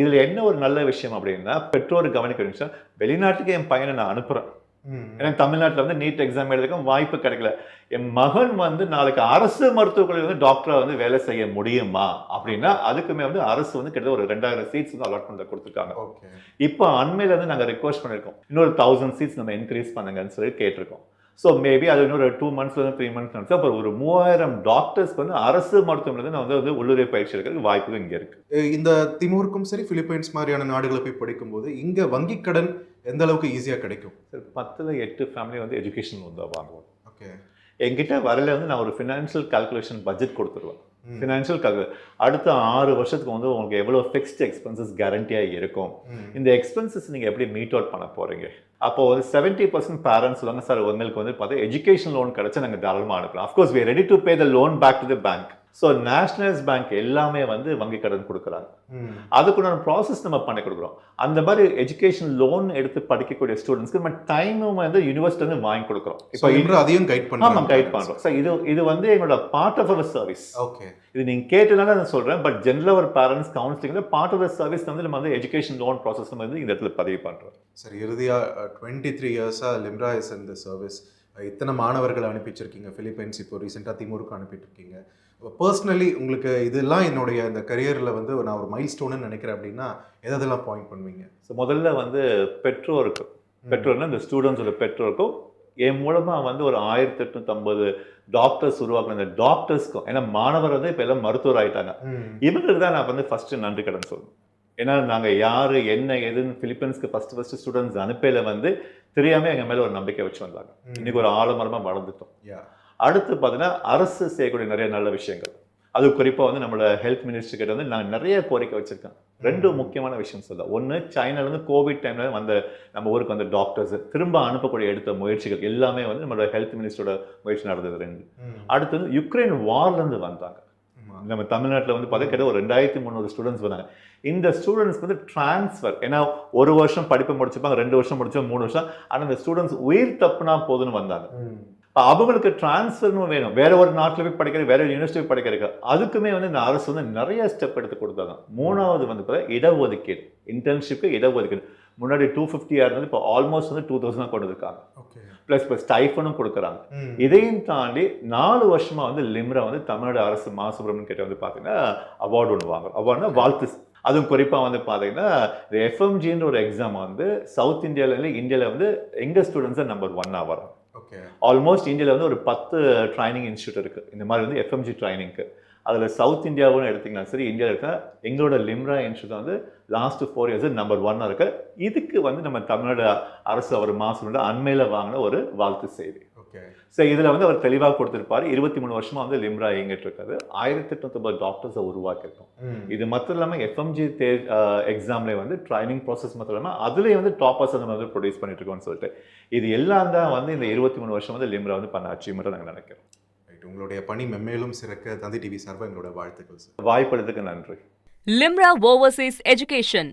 இதுல என்ன ஒரு நல்ல விஷயம் அப்படின்னா பெற்றோர் கவனிக்க விஷயம் வெளிநாட்டுக்கு என் பையனை நான் அனுப்புறேன். எனக்கு தமிழ்நாட்டுல வந்து நீட் எக்ஸாம் எழுதுறதுக்கு வாய்ப்பு கிடைக்கல. என் மகன் வந்து நாளைக்கு அரசு மருத்துவக் கல்லூரியில் வந்து டாக்டரா வந்து வேலை செய்ய முடியுமா அப்படின்னா அதுக்குமே வந்து அரசு வந்து கிட்டத்தட்ட ஒரு ரெண்டாயிரம் சீட்ஸ் வந்து அலாட்மெண்ட் கொடுத்துருக்காங்க. ஓகே. இப்போ அண்மையில வந்து நாங்க ரெக்வஸ்ட் பண்ணிருக்கோம் இன்னொரு தௌசண்ட் சீட்ஸ் நம்ம இன்க்ரீஸ் பண்ணுங்கன்னு சொல்லி கேட்டிருக்கோம். ஸோ மேபி அது இன்னொரு டூ மந்த்ஸ்ல இருந்து த்ரீ மந்த்ஸ் நினைச்சா அப்போ ஒரு மூவாயிரம் டாக்டர்ஸ்க்கு வந்து அரசு மருத்துவமனை நான் வந்து வந்து உள்ளுரை பயிற்சி எடுக்கிறதுக்கு வாய்ப்பு இங்க இருக்கு. அஹ் இந்த திமூருக்கும் சரி பிலிப்பைன்ஸ் மாதிரியான நாடுகளை போய் படிக்கும்போது இங்க வங்கி கடன் எந்த அளவுக்கு ஈஸியா கிடைக்கும்? சரி பத்துல எட்டு ஃபேமிலி வந்து எஜுகேஷன் தான் வாங்குவோம். ஓகே என்கிட்ட வரல வந்து நான் ஒரு ஃபினான்ஷியல் கால்குலேஷன் பட்ஜெட் கொடுத்துருவேன். ஃபினான்ஷியல் கால்குலே அடுத்த ஆறு வருஷத்துக்கு வந்து உங்களுக்கு எவ்வளோ ஃபிக்ஸ்ட் எக்ஸ்பென்சஸ் கேரண்டியாக இருக்கும்? இந்த எக்ஸ்பென்சஸ் நீங்கள் எப்படி மீட் அவுட் பண்ண போறீங்க? அப்போ வந்து செவன்ட்டி பர்சன்ட் பேரண்ட்ஸ் சொல்லுவாங்க சார் உங்களுக்கு வந்து பார்த்தா எஜுகேஷன் லோன் கிடைச்சா நாங்கள் தாராளமாக அனுப்பலாம். Of course we ready to pay the loan back to the bank so nationalise bank எல்லாமே வந்து வங்கி கடன் கொடுக்குறாங்க. அதுக்குண்டான ப்ராசஸ் நம்ம பண்ணி கொடுக்குறோம். அந்த மாதிரி எஜுகேஷன் லோன் எடுத்து படிக்கக்கூடிய ஸ்டூடெண்ட்ஸ்க்கு நம்ம டைமும் வந்து யூனிவர்சிட்டி வந்து வாங்கி கொடுக்குறோம். இப்போ இப்போ அதையும் கைட் ஆமாம் பண்ணுவோம் கைட் பண்ணுறோம் சார் இது இது வந்து எங்களோட part of our service okay இது நீங்கள் கேட்டனால நான் சொல்கிறேன் பட் ஜென்ரலாக ஒரு பேரண்ட்ஸ் கவுன்சிலிங்கில் பார்ட் ஆஃப் த சர்வீஸ் வந்து நம்ம வந்து எஜுகேஷன் லோன் ப்ராசஸ் நம்ம வந்து இந்த இடத்துல பதிவு பண்ணுறோம் சரி இறுதியா டுவெண்ட்டி த்ரீ இயர்ஸாக லிம்ரா இஸ் இந்த சர்வீஸ் இத்தனை மாணவர்களை அனுப்பி வச்சிருக்கீங்க பிலிப்பைன்ஸ் இப்போ ரீசெண்டாக திமுருக்கு அனுப்பிட்டு இருக்கீங்க பர்சனலி உங்களுக்கு இதெல்லாம் என்னுடைய இந்த கரியரில் வந்து நான் ஒரு மைல் ஸ்டோன்னு நினைக்கிறேன் அப்படின்னா எதெல்லாம் பாயிண்ட் பண்ணுவீங்க? ஸோ முதல்ல வந்து பெற்றோருக்கு. பெற்றோர்னா இந்த ஸ்டூடெண்ட்ஸோட பெற்றோருக்கும் என் மூலமாக வந்து ஒரு ஆயிரத்தி எட்நூற்றம்பது டாக்டர்ஸ் உருவாக்குன அந்த டாக்டர்ஸ்க்கும் ஏன்னா மாணவர் வந்து இப்போ எல்லாம் மருத்துவர் ஆயிட்டாங்க. இவங்களுக்கு தான் நான் வந்து ஃபர்ஸ்ட் நன்றி கடன் சொல்லணும். ஏன்னா நாங்கள் யார் என்ன எதுன்னு பிலிப்பைன்ஸ்க்கு ஃபர்ஸ்ட் ஃபர்ஸ்ட் ஸ்டூடெண்ட்ஸ் அனுப்பையில வந்து தெரியாமல் எங்கள் மேலே ஒரு நம்பிக்கை வச்சு வந்தாங்க. இன்னைக்கு ஒரு ஆலமரமாக வளர்ந்துட்டோம். யா அடுத்து பார்த்தீங்கன்னா அரசு செய்யக்கூடிய நிறைய நல்ல விஷயங்கள். அது குறிப்பாக வந்து நம்மளோட ஹெல்த் மினிஸ்டர் கிட்ட வந்து நான் நிறைய கோரிக்கை வச்சிருக்கேன். ரெண்டு முக்கியமான விஷயம் சொல்ல. ஒன்று சைனாலேருந்து கோவிட் டைமில் வந்த நம்ம ஊருக்கு வந்த டாக்டர்ஸ் திரும்ப அனுப்பக்கூடிய எடுத்த முயற்சிகள் எல்லாமே வந்து நம்மளோட ஹெல்த் மினிஸ்டரோட முயற்சி நடந்தது ரெண்டு. அடுத்து வந்து யுக்ரைன் வார்லேருந்து வந்தாங்க. நம்ம தமிழ்நாட்டில் வந்து பார்த்தா கிட்ட ஒரு ரெண்டாயிரத்தி முந்நூறு ஸ்டூடெண்ட்ஸ் வந்தாங்க. இந்த ஸ்டூடெண்ட்ஸ்க்கு வந்து ட்ரான்ஸ்ஃபர் ஏன்னா ஒரு வருஷம் படிப்பை முடிச்சிருப்பாங்க ரெண்டு வருஷம் முடிச்சோம் மூணு வருஷம். ஆனால் இந்த ஸ்டூடெண்ட்ஸ் உயிர் தப்புனா போதுன்னு வந்தாங்க. அவங்களுக்கு டிரான்ஸ்ஃபர்னு வேணும். வேற ஒரு நாட்டில் போய் படிக்கிற வேற ஒரு யூனிவர்சிட்டி படிக்கிறதுக்கு. அதுக்குமே வந்து இந்த அரசு வந்து நிறைய ஸ்டெப் எடுத்து கொடுத்தாங்க மூணாவது வந்து பார்த்தா இடஒதுக்கீடு. இன்டர்ன்ஷிப்க்கு இடஒதுக்கீடு. முன்னாடி டூ ஃபிஃப்டியாக இருந்தது இப்போ ஆல்மோஸ்ட் வந்து டூ தௌசண்ட் கொண்டு ஓகே ப்ளஸ் இப்போ ஸ்டைஃபனும் கொடுக்குறாங்க. இதையும் தாண்டி நாலு வருஷமா வந்து லிம்ரா வந்து தமிழ்நாடு அரசு மா சுப்பிரமணியன் கிட்ட வந்து பார்த்தீங்கன்னா அவார்டு ஒன்று வாங்குறோம் அவார்டுனா வாழ்த்து. அதுவும் குறிப்பாக வந்து பார்த்தீங்கன்னா எஃப்எம்ஜின்ற ஒரு எக்ஸாம் வந்து சவுத் இந்தியாவில் இந்தியாவில் வந்து எங்கள் ஸ்டூடெண்ட்ஸ் நம்பர் ஒன் வரும் ஆல்மோஸ்ட் இந்தியாவில் வந்து ஒரு பத்து ட்ரைனிங் இன்ஸ்டியூட் இருக்குது இந்த மாதிரி வந்து எஃப்எம்ஜி ட்ரைனிங்க்கு அதில் சவுத் இந்தியாவும் எடுத்தீங்கன்னா சரி இந்தியாவில் இருக்க எங்களோட லிம்ரா இன்ஸ்டியூட் வந்து லாஸ்ட் ஃபோர் இயர்ஸ் நம்பர் ஒன்னாக இருக்குது இதுக்கு வந்து நம்ம தமிழ்நாடு அரசு அவர் மாதம் அண்மையில் வாங்கின ஒரு வாழ்த்து செய்தி. ஸோ இதில் வந்து அவர் தெளிவாக கொடுத்துருப்பாரு. இருபத்தி மூணு வருஷமா வந்து லிம்ரா இயங்கிட்டு இருக்காது ஆயிரத்தி எட்நூத்தொம்பது டாக்டர்ஸை உருவாக்கியிருக்கோம். இது மட்டும் இல்லாமல் எஃப்எம்ஜி தே எக்ஸாம்லேயே வந்து ட்ரைனிங் ப்ராசஸ் மட்டும் இல்லாமல் அதுலேயே வந்து டாப்பர்ஸ் நம்ம வந்து ப்ரொடியூஸ் பண்ணிட்டு இருக்கோம்னு சொல்லிட்டு. இது எல்லாம் தான் வந்து இந்த இருபத்தி மூணு வருஷம் வந்து லிம்ரா வந்து பண்ண அச்சீவ்மெண்ட்டாக நாங்கள் நினைக்கிறோம். ரைட் உங்களுடைய பணி மென்மேலும் சிறக்க தந்தி டிவி சார்பாக எங்களோட வாழ்த்துக்கள் சார் வாய்ப்பளித்துக்கு நன்றி. Limra Overseas Education.